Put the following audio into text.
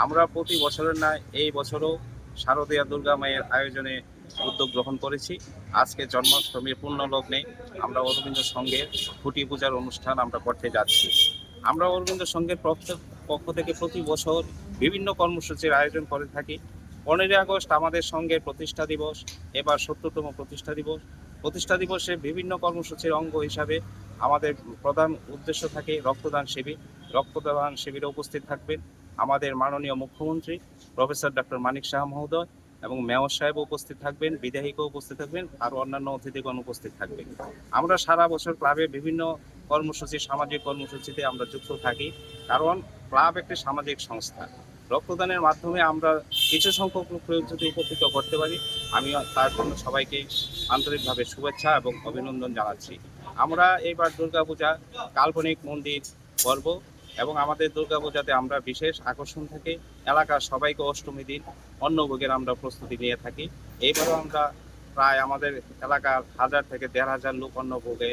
আমরা প্রতি বছরের ন্যায় এই বছরও শারদীয়া দুর্গা মায়ের আয়োজনে উদ্যোগ গ্রহণ করেছি। আজকে জন্মাষ্টমীর পূর্ণ লগ্নে আমরা অরবিন্দ সঙ্গের খুঁটি পূজার অনুষ্ঠান আমরা করতে যাচ্ছি। আমরা অরবিন্দ পক্ষ- পক্ষ থেকে প্রতি বছর বিভিন্ন কর্মসূচির আয়োজন করে থাকি। পনেরোই আগস্ট আমাদের সঙ্গে প্রতিষ্ঠা দিবস, এবার সত্তরতম প্রতিষ্ঠা দিবস। প্রতিষ্ঠা দিবসে বিভিন্ন কর্মসূচির অঙ্গ হিসাবে আমাদের প্রধান উদ্দেশ্য থাকে রক্তদান শিবির। রক্তদান শিবিরে উপস্থিত থাকবেন আমাদের মাননীয় মুখ্যমন্ত্রী, প্রফেসর ডক্টর মানিক শাহ মহোদয় এবং মেয়র সাহেব উপস্থিত থাকবেন বিধায়িকা উপস্থিত থাকবেন আর অন্যান্য অতিথিগণ উপস্থিত থাকবেন। আমরা সারা বছর ক্লাবে বিভিন্ন কর্মসূচি, সামাজিক কর্মসূচিতে আমরা যুক্ত থাকি, কারণ ক্লাব একটি সামাজিক সংস্থা। রক্তদানের মাধ্যমে আমরা কিছু সংখ্যক লোককে যদি উপকৃত করতে পারি। আমি তার জন্য সবাইকে আন্তরিকভাবে শুভেচ্ছা এবং অভিনন্দন জানাচ্ছি। আমরা এইবার দুর্গাপূজা, কাল্পনিক মন্দির করব এবং আমাদের দুর্গাপূজাতে আমরা বিশেষ আকর্ষণ থাকি। এলাকার সবাইকে অষ্টমী দিন অন্য ভোগের আমরা প্রস্তুতি নিয়ে থাকি। এইভাবে আমরা প্রায় আমাদের এলাকার হাজার থেকে দেড় হাজার লোক অন্নভোগে